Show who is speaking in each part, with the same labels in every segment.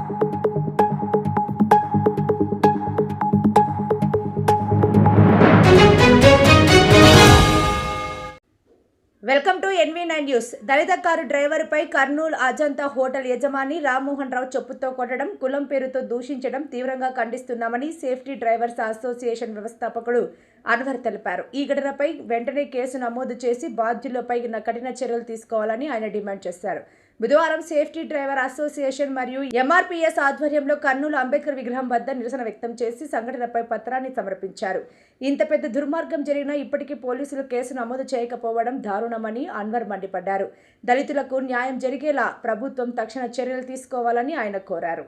Speaker 1: Welcome to NV nine news. Dalit car డ్రైవర్పై Kurnool Ajanta hotel యజమాని రామ్మోహన్ రావు చెప్పుతో కొట్టడం కులం పేరుతో దూషించడం తీవ్రంగా ఖండిస్తున్నామని సేఫ్టీ డ్రైవర్స్ అసోసియేషన్ వ్యవస్థాపకుడు అన్వర్ తెలిపారు. ఈ ఘటనపై వెంటనే కేసు నమోదు చేసి బాధ్యులపై కఠిన చర్యలు తీసుకోవాలని ఆయన డిమాండ్ చేశారు. బుధవారం సేఫ్టీ డ్రైవర్ అసోసియేషన్ మరియు ఎంఆర్పీఎస్ ఆధ్వర్యంలో కర్నూలు అంబేద్కర్ విగ్రహం వద్ద నిరసన వ్యక్తం చేసి సంఘటనపై పత్రాన్ని సమర్పించారు. ఇంత పెద్ద దుర్మార్గం జరిగినా ఇప్పటికీ పోలీసులు కేసు నమోదు చేయకపోవడం దారుణమని అన్వర్ మండిపడ్డారు. దళితులకు న్యాయం జరిగేలా ప్రభుత్వం తక్షణ చర్యలు తీసుకోవాలని ఆయన కోరారు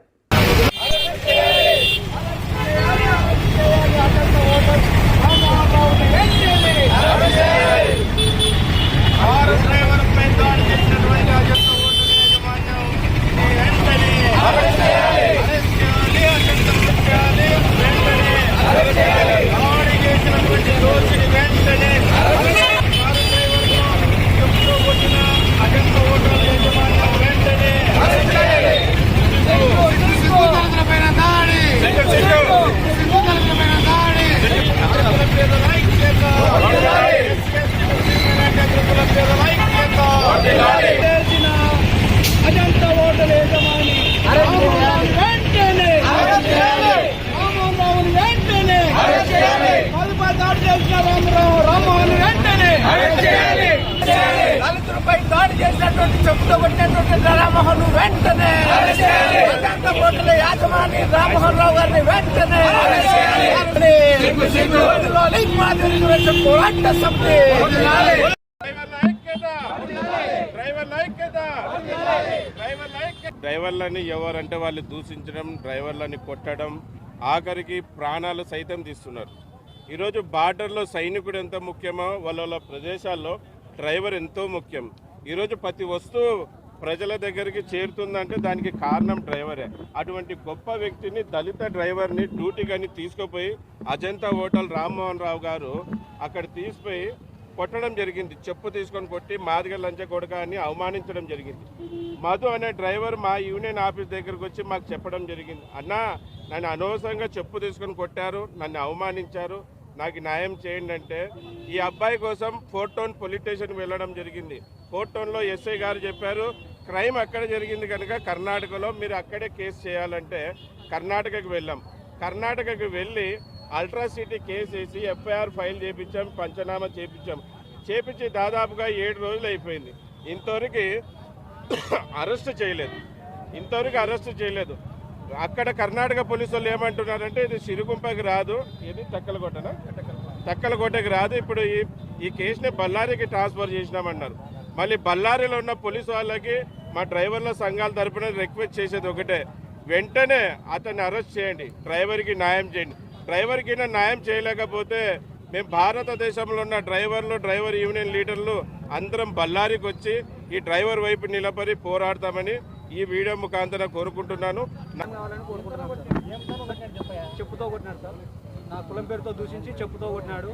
Speaker 2: కారు డ్రైవర్పై దాడి చేసినటువంటి అజంత ఓటు యాజమాన్యం ఈ వెంటనే అరెస్ట్ చేయాలి, అజంత చేయాలి, వెంటనే దాడి చేసినటువంటి దోషిని వెంటనే కారు డ్రైవర్ను చెప్పుతో కొట్టిన అజంత ఓటు యాజమాన్యం వెంటనే సిద్ధుదళితులపైన దాడి సిద్ధుదళితులపైన దాడి దళితుల పేదల ఐక్యత చేసిన అజంతా ఓటలు యజమాని రామోహన్ వెంటనే రామోహన్ వెంటనే కలుప దాడి చేసిన రామరావు రామోహన్ వెంటనే దళితులపై దాడి చేసినటువంటి చెప్పుతో కొట్టినటువంటి రామోహన్ వెంటనే. అజంతా ఓటల యాజమాని రామ్మోహన్ రావు గారిని వెంటనే. పోరాట సమితి
Speaker 3: డ్రైవర్లని ఎవరంటే వాళ్ళు దూషించడం డ్రైవర్లని కొట్టడం ఆఖరికి ప్రాణాలు సైతం తీస్తున్నారు. ఈరోజు బార్డర్లో సైనికుడు ఎంత ముఖ్యమో వాళ్ళ ప్రదేశాల్లో డ్రైవర్ ఎంతో ముఖ్యం. ఈరోజు ప్రతి వస్తువు ప్రజల దగ్గరికి చేరుతుందంటే దానికి కారణం డ్రైవరే. అటువంటి గొప్ప వ్యక్తిని దళిత డ్రైవర్ని డ్యూటీకని తీసుకుపోయి అజంతా హోటల్ రామ్మోహన్ రావు గారు అక్కడ తీసిపోయి కొట్టడం జరిగింది. చెప్పు తీసుకొని కొట్టి మాదిగ లంచ కొడక అని అవమానించడం జరిగింది. మధు అనే డ్రైవర్ మా యూనియన్ ఆఫీస్ దగ్గరకు వచ్చి మాకు చెప్పడం జరిగింది. అన్నా నన్ను అనవసరంగా చెప్పు తీసుకొని కొట్టారు నన్ను అవమానించారు నాకు న్యాయం చేయండి అంటే ఈ అబ్బాయి కోసం ఫోర్ టౌన్ పోలీస్ స్టేషన్ వెళ్ళడం జరిగింది. ఫోర్ టౌన్లో ఎస్ఐ గారు చెప్పారు క్రైమ్ అక్కడ జరిగింది కనుక కర్ణాటకలో మీరు అక్కడే కేసు చేయాలంటే కర్ణాటకకు వెళ్ళాం. కర్ణాటకకు వెళ్ళి అల్ట్రాసిటీ కేసు వేసి ఎఫ్ఐఆర్ ఫైల్ చేపించాం పంచనామా చేపించాం. చేపించి దాదాపుగా ఏడు రోజులు అయిపోయింది. ఇంతవరకు అరెస్ట్ చేయలేదు. ఇంతవరకు అరెస్ట్ చేయలేదు. అక్కడ కర్ణాటక పోలీసు వాళ్ళు ఏమంటున్నారంటే ఇది సిరుగుంపకి రాదు. ఇది తక్కలకోటనా తక్కలగొట్టకి రాదు. ఇప్పుడు ఈ ఈ కేసుని బళ్ళారికి ట్రాన్స్ఫర్ చేసినామన్నారు. మళ్ళీ బళ్ళారిలో ఉన్న పోలీసు వాళ్ళకి మా డ్రైవర్ల సంఘాల తరపున రిక్వెస్ట్ చేసేది ఒకటే. వెంటనే అతన్ని అరెస్ట్ చేయండి. డ్రైవర్కి న్యాయం చేయండి. డ్రైవర్కి న్యాయం చేయలేకపోతే మేము భారతదేశంలో ఉన్న డ్రైవర్లు డ్రైవర్ యూనియన్ లీడర్లు అందరం బళ్ళారికి వచ్చి ఈ డ్రైవర్ వైపు నిలబడి పోరాడతామని ఈ వీడియో ముఖాంతరం కోరుకుంటున్నాను.
Speaker 4: కోరుకుంటున్నాను చెప్పుతో కొట్టినాడు సార్. నా కులం పేరుతో దూషించి చెప్పుతో కొట్టినాడు.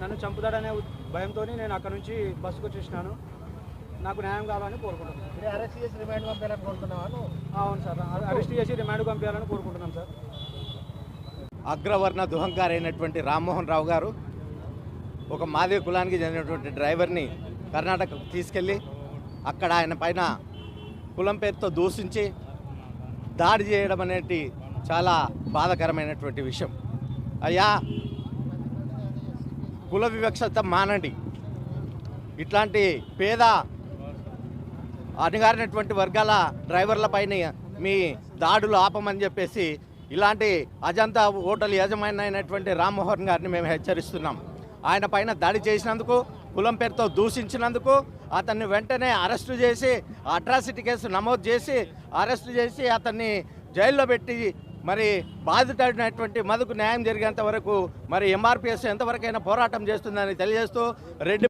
Speaker 4: నన్ను చంపుతాడనే భయంతో నేను అక్కడ నుంచి బస్సుకు వచ్చేసినాను. నాకు న్యాయం కావాలని కోరుకుంటున్నాను
Speaker 2: అరెస్ట్ చేసి రిమాండ్ నువ్వు?
Speaker 4: అవును సార్. అరెస్ట్ చేసి రిమాండ్ పంపించాలని కోరుకుంటున్నాను సార్.
Speaker 5: అగ్రవర్ణ దుహంకారైనటువంటి రామ్మోహన్ రావు గారు ఒక మాదిగ కులానికి చెందినటువంటి డ్రైవర్ని కర్ణాటకకు తీసుకెళ్ళి అక్కడ ఆయన పైన కులం పేరుతో దూషించి దాడి చేయడం అనేది చాలా బాధాకరమైనటువంటి విషయం. అయ్యా కుల వివక్షత మానండి. ఇట్లాంటి పేద అణగారినటువంటి వర్గాల డ్రైవర్లపైన మీ దాడులు ఆపమని చెప్పేసి ఇలాంటి అజంతా హోటల్ యజమాని అయినటువంటి రామ్మోహన్ గారిని మేము హెచ్చరిస్తున్నాం. ఆయన పైన దాడి చేసినందుకు కులం పేరుతో దూషించినందుకు అతన్ని వెంటనే అరెస్టు చేసి అట్రాసిటీ కేసు నమోదు చేసి అరెస్టు చేసి అతన్ని జైల్లో పెట్టి మరి బాధితుడైనటువంటి మధుకు న్యాయం జరిగేంత వరకు మరి ఎంఆర్పిఎస్ ఎంతవరకైనా పోరాటం చేస్తుందని తెలియజేస్తూ రెడ్డి